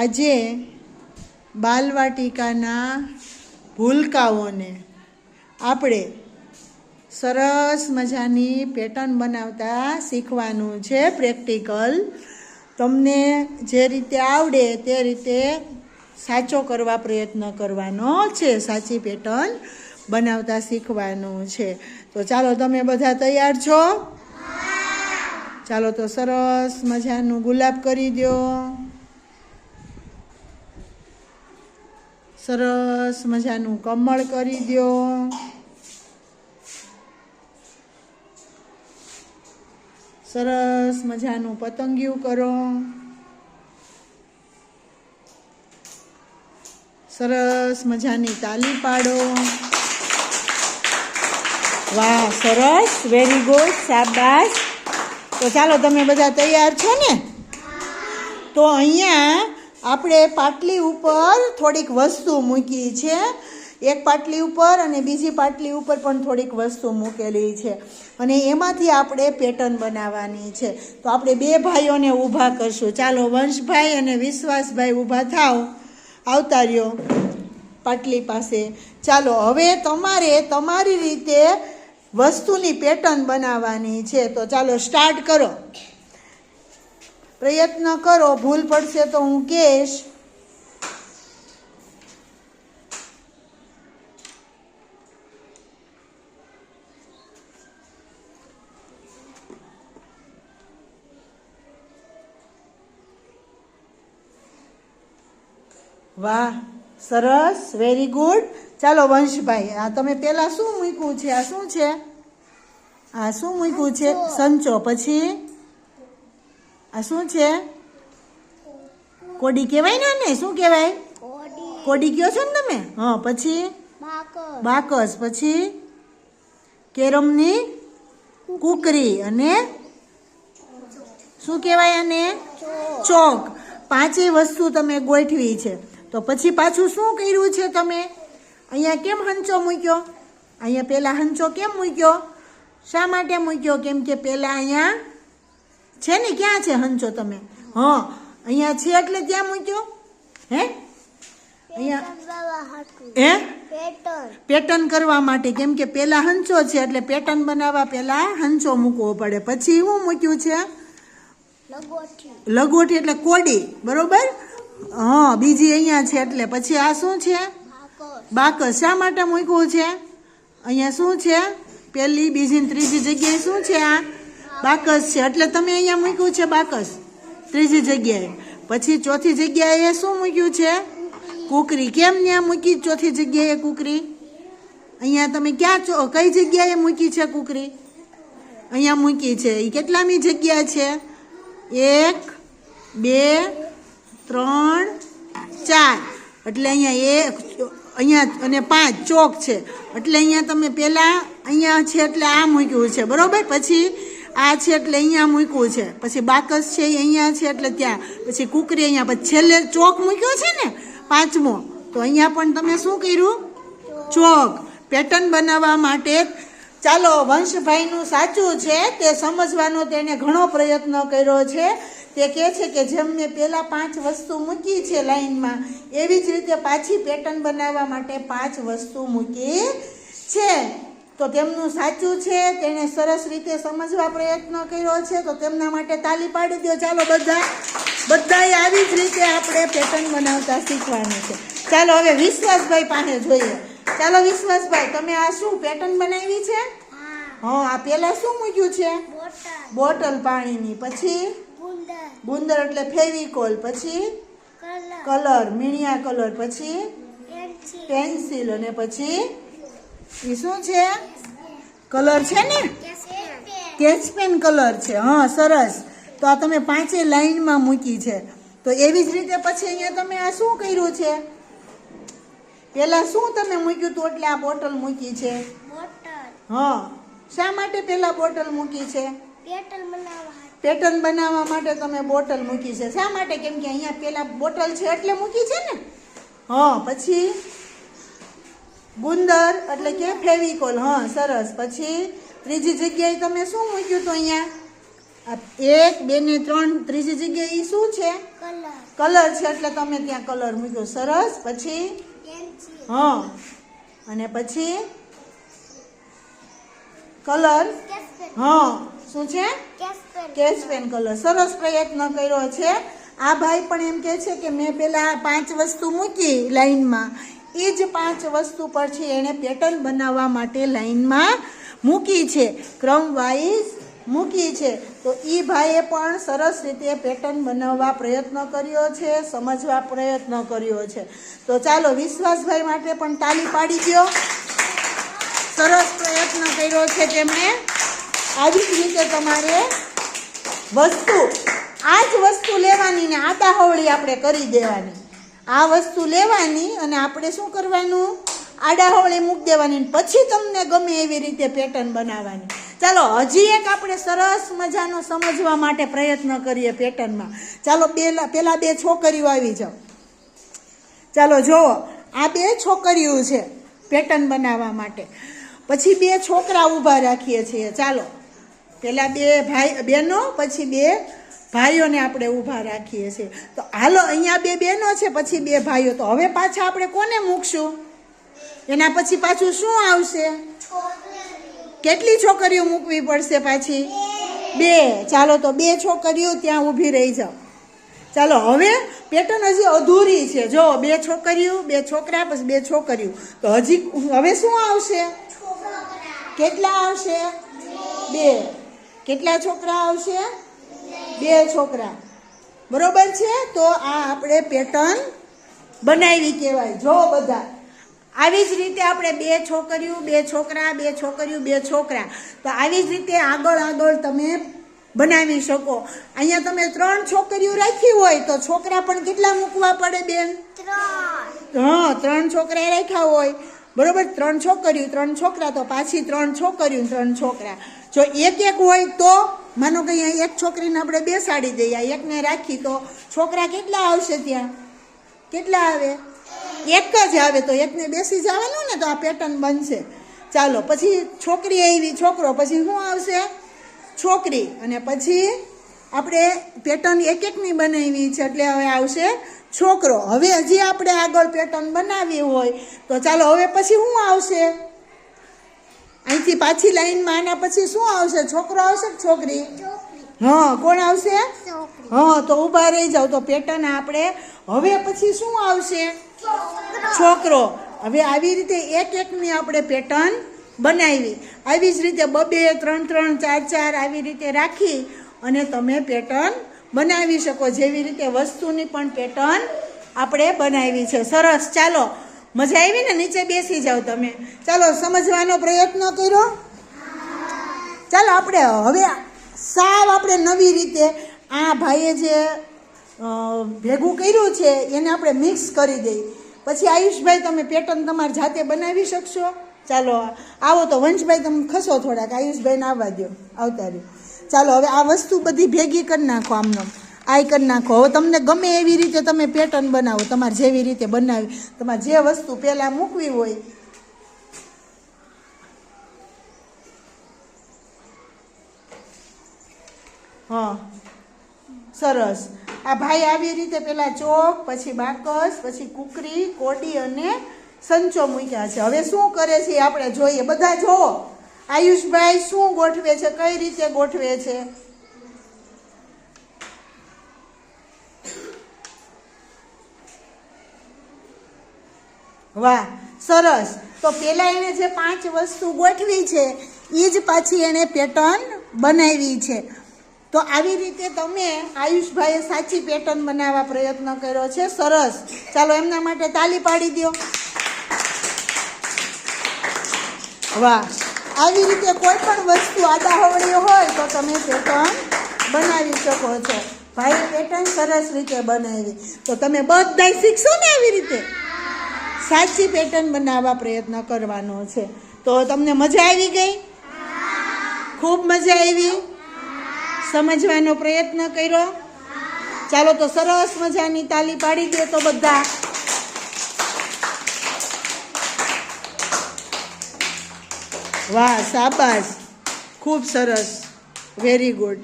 આજે બાલવાટિકાના ભૂલકાઓને આપણે સરસ મજાની પેટર્ન બનાવતા શીખવાનું છે, પ્રેક્ટિકલ. તમને જે રીતે આવડે તે રીતે સાચો કરવા પ્રયત્ન કરવાનો છે, સાચી પેટર્ન બનાવતા શીખવાનું છે. તો ચાલો તમે બધા તૈયાર છો? ચાલો તો સરસ મજાનું ગુલાબ કરી દો સરસ મજાનું કમળ કરી દો સરસ મજાનું પતંગિયું કરો. સરસ મજાની તાલી પાડો. વાહ, સરસ. વેરી ગુડ શાબાશ. તો ચાલો, તમે બધા તૈયાર છો ને? તો અહીંયા આપણે પાટલી ઉપર થોડીક વસ્તુ મૂકી છે. એક પાટલી ઉપર અને બીજી પાટલી ઉપર પણ થોડીક વસ્તુ મૂકેલી છે. અને એમાંથી આપણે પેટર્ન બનાવવાની છે. તો આપણે બે ભાઈઓને ઊભા કરશું. ચાલો, વંશભાઈ અને વિશ્વાસભાઈ ઊભા થાવ આવતા રહ્યો પાટલી પાસે. ચાલો, હવે તમારે તમારી રીતે વસ્તુની પેટર્ન બનાવવાની છે. તો ચાલો, સ્ટાર્ટ કરો. પ્રયત્ન કરો ભૂલ પડશે તો હું કહેશ. વાહ સરસ વેરી ગુડ ચાલો વંશભાઈ આ તમે પહેલાં શું મૂક્યું છે? આ શું છે? આ શું મૂક્યું છે? સંચો પછી? આ શું છે? કોડી કહેવાય ને આને? શું કહેવાય? કોડી. કયો છો ને તમે? હા પછી? બાકસ. પછી? કેરમની કુકરી અને શું કહેવાય આને? ચોક. ચોક. પાંચેય વસ્તુ તમે ગોઠવી છે. તો પછી પાછું શું કર્યું છે તમે? અહીંયા કેમ હંચો મૂક્યો? અહીંયા પહેલાં હંચો કેમ મૂક્યો? શા માટે મૂક્યો? કેમ કે પહેલાં અહીંયા છે ને ક્યાં છે હંચો તમે? હા, અહીંયા છે એટલે ત્યાં મૂક્યો? હે? અહીંયા હે? પેટર્ન કરવા માટે, કેમ કે પહેલાં હંચો છે, એટલે પેટર્ન બનાવવા પહેલાં હંચો મૂકવો પડે. પછી શું મૂક્યું છે? લગોટી એટલે કોડી, બરોબર? હા, બીજી અહીંયા છે એટલે. પછી આ શું છે? બાકસ. શા માટે મૂક્યું છે? અહીંયા શું છે? પહેલી બીજી ત્રીજી જગ્યાએ શું છે આ? બાકસ છે. એટલે તમે અહીંયા મૂક્યું છે બાકસ. ત્રીજી જગ્યાએ. પછી ચોથી જગ્યાએ શું મૂક્યું છે? કુકરી. કેમ ત્યાં મૂકી ચોથી જગ્યાએ કુકરી? અહીંયા તમે ક્યાં કઈ જગ્યાએ મૂકી છે કુકરી? અહીંયા મૂકી છે. એ કેટલામી જગ્યા છે? એક, બે, ત્રણ, ચાર. એટલે અહીંયા એક, અહીંયા અને પાંચ ચોક છે. એટલે અહીંયા તમે પહેલાં અહીંયા છે એટલે આ મૂક્યું છે. બરાબર? પછી આ છે એટલે અહીંયા મૂક્યું છે. પછી બાકસ છે એ અહીંયા છે એટલે ત્યાં. પછી કુકરી અહીંયા. પછી છેલ્લે ચોક મૂક્યો છે ને, પાંચમો. તો અહીંયા પણ તમે શું કર્યું? ચોક. પેટર્ન બનાવવા માટે ચાલો, વંશભાઈનું સાચું છે, તે સમજવાનો તેણે ઘણો પ્રયત્ન કર્યો છે. તે કહે છે કે જેમ મેં પહેલાં પાંચ વસ્તુ મૂકી છે લાઈનમાં, એવી જ રીતે પાછી પેટર્ન બનાવવા માટે પાંચ વસ્તુ મૂકી છે. તો તેમનું સાચું છે તેણે સરસ રીતે સમજવા પ્રયત્ન કર્યો છે તો તેમના માટે તાલી પાડી દો ચાલો બધા બધાએ આવી જ રીતે આપણે પેટર્ન બનાવતા શીખવાનું છે. ચાલો હવે વિશ્વાસભાઈ પાસે જોઈએ. ચાલો વિશ્વાસભાઈ તમે આ શું પેટર્ન બનાવી છે? હા. આ પહેલાં શું મૂક્યું છે? બોટલ. પાણીની. પછી? ગુંદર. એટલે ફેવિકોલ. પછી? કલર. મીણિયા કલર. પછી? પેન્સિલ. અને પછી? એ શું છે? કલર છે ને? કેચ પેન કલર છે. હા, સરસ. તો આ તમે પાંચે લાઈનમાં મૂકી છે. તો એવી જ રીતે પછી અહીંયા તમે આ શું કર્યું છે? પહેલાં શું તમે મૂક્યું હતું? એટલે આ બોટલ મૂકી છે. હા. શા માટે પહેલાં બોટલ મૂકી છે? પેટર્ન બનાવવા માટે તમે બોટલ મૂકી છે. શા માટે? કેમ કે અહીંયા પેલા બોટલ છે એટલે મૂકી છે ને? હા, પછી? ગુંદર એટલે કે ફેવિકોલ હા સરસ. પછી ત્રીજી જગ્યાએ તમે શું મૂક્યું હતું અહીંયા? એક બે ને ત્રણ ત્રીજી જગ્યાએ શું છે? કલર. છે એટલે તમે ત્યાં કલર મૂક્યો. સરસ. પછી? હા. અને પછી? કલર? હા. શું છે? કેશ પેન કલર. સરસ પ્રયત્ન કર્યો છે. આ ભાઈ પણ એમ કે છે કે મેં પેલા પાંચ વસ્તુ મૂકી લાઈનમાં. એ જ પાંચ વસ્તુ પછી એણે પેટર્ન બનાવવા માટે લાઈનમાં મૂકી છે. ક્રમ વાઇઝ મૂકી છે. તો એ ભાઈએ પણ સરસ રીતે પેટર્ન બનાવવા પ્રયત્ન કર્યો છે, સમજવા પ્રયત્ન કર્યો છે. તો ચાલો વિશ્વાસભાઈ માટે પણ તાલી પાડી ગયો સરસ પ્રયત્ન કર્યો છે તેમણે. આવી જ રીતે તમારે વસ્તુ, આ જ વસ્તુ લેવાની ને આડાહવળી આપણે કરી દેવાની. આ વસ્તુ લેવાની અને આપણે શું કરવાનું? આડાહોળી મૂકી દેવાની પછી તમને ગમે એવી રીતે પેટર્ન બનાવવાની. ચાલો, હજી એક આપણે સરસ મજાનો સમજવા માટે પ્રયત્ન કરીએ પેટર્નમાં ચાલો પેલા પેલા બે છોકરીઓ આવી જાઓ. ચાલો, જુઓ, આ બે છોકરીઓ છે પેટર્ન બનાવવા માટે. પછી બે છોકરા ઊભા રાખીએ છીએ. ચાલો, પેલા બે ભાઈ બહેનો પછી બે ભાઈઓને આપણે ઊભા રાખીએ છીએ. તો હાલો, અહીંયા બે બહેનો છે, પછી બે ભાઈઓ. તો હવે પાછા આપણે કોને મૂકશું? એના પછી પાછું શું આવશે? કેટલી છોકરીઓ મૂકવી પડશે પાછી? બે. ચાલો, તો બે છોકરીઓ ત્યાં ઊભી રહી જાઓ. ચાલો, હવે પેટર્ન હજી અધૂરી છે. જો, બે છોકરીઓ, બે છોકરા, પછી બે છોકરીઓ. તો હજી હવે શું આવશે? કેટલા આવશે? બે. કેટલા છોકરા આવશે? બે છોકરા. બરોબર છે? તો આ આપણે પેટર્ન બનાવી કહેવાય. જો બધા. આવી જ રીતે આપણે બે છોકરીઓ બે છોકરા બે છોકરીઓ બે છોકરા. તો આવી જ રીતે આગળ આગળ તમે બનાવી શકો. અહીંયા તમે ત્રણ છોકરીઓ રાખી હોય તો છોકરા પણ કેટલા મૂકવા પડે બેન? ત્રણ. હા ત્રણ છોકરા રાખ્યા હોય. બરોબર? ત્રણ છોકરીઓ ત્રણ છોકરા. તો પાછી ત્રણ છોકરીઓ ત્રણ છોકરા. જો એક એક હોય તો માનો કે અહીંયા એક છોકરીને આપણે બેસાડી દઈએ, એકને રાખી તો છોકરા કેટલા આવશે ત્યાં? કેટલા આવે? એક જ આવે તો એકને બેસી જવાનું ને તો આ પેટર્ન બનશે. ચાલો, પછી છોકરી આવી, છોકરો, પછી શું આવશે? છોકરી. અને પછી આપણે પેટર્ન એક એકની બનાવી છે, એટલે હવે આવશે છોકરો. હવે હજી આપણે આગળ પેટર્ન બનાવી હોય તો ચાલો, હવે પછી શું આવશે? અહીંથી પાછી લાઈનમાં આના પછી શું આવશે? છોકરો આવશે કે છોકરી? હા કોણ આવશે? હા તો ઊભા રહી જાવ તો પેટર્ન આપણે હવે પછી શું આવશે? છોકરો. હવે આવી રીતે એક એકની આપણે પેટર્ન બનાવી. આવી જ રીતે બબે ત્રણ ત્રણ ચાર ચાર આવી રીતે રાખી અને તમે પેટર્ન બનાવી શકો. જેવી રીતે વસ્તુની પણ પેટર્ન આપણે બનાવી છે. સરસ. ચાલો. મજા આવી ને? નીચે બેસી જાઓ તમે. ચાલો, સમજવાનો પ્રયત્ન કર્યો. ચાલો, આપણે હવે સાવ આપણે નવી રીતે આ ભાઈએ જે ભેગું કર્યું છે, એને આપણે મિક્સ કરી દઈએ પછી આયુષભાઈ, તમે પેટર્ન તમારી જાતે બનાવી શકશો. ચાલો, આવો તો વંશભાઈ, તમે ખસો થોડાક. આયુષભાઈને આવવા દો આવતા રહ્યો. ચાલો, હવે આ વસ્તુ બધી ભેગી કરી નાખો આમનો. આઈ કરી નાખો. હવે તમને ગમે એવી રીતે તમે પેટર્ન બનાવો, તમારે જેવી રીતે બનાવી, તમારે જે વસ્તુ પહેલાં મૂકવી હોય. હા. સરસ. આ ભાઈ આવી રીતે પહેલાં ચોક, પછી બાકસ, પછી કુકરી, કોડી અને સંચો મૂક્યા છે. હવે શું કરે છે આપણે જોઈએ. બધા જુઓ આયુષભાઈ શું ગોઠવે છે? કઈ રીતે ગોઠવે છે? વાહ, સરસ. તો પેલા એણે જે પાંચ વસ્તુ ગોઠવી છે એ જ પાછી એણે પેટર્ન બનાવી છે. તો આવી રીતે તમે આયુષભાઈએ સાચી પેટર્ન બનાવવા પ્રયત્ન કર્યો છે. સરસ. ચાલો એમના માટે તાલી પાડી દો વાહ. આવી રીતે કોઈ પણ વસ્તુ આદાહવળી હોય તો તમે પેટર્ન બનાવી શકો છો. ભાઈ પેટર્ન સરસ રીતે બનાવી. તો તમે બધાય શીખશો ને આવી રીતે? સાચી પેટર્ન બનાવવા પ્રયત્ન કરવાનો છે. તો તમને મજા આવી ગઈ? ખૂબ મજા આવી? સમજવાનો પ્રયત્ન કર્યો? ચાલો તો સરસ મજાની તાલી પાડી દે તો બધા. વાહ સાબાસ ખૂબ સરસ. Very good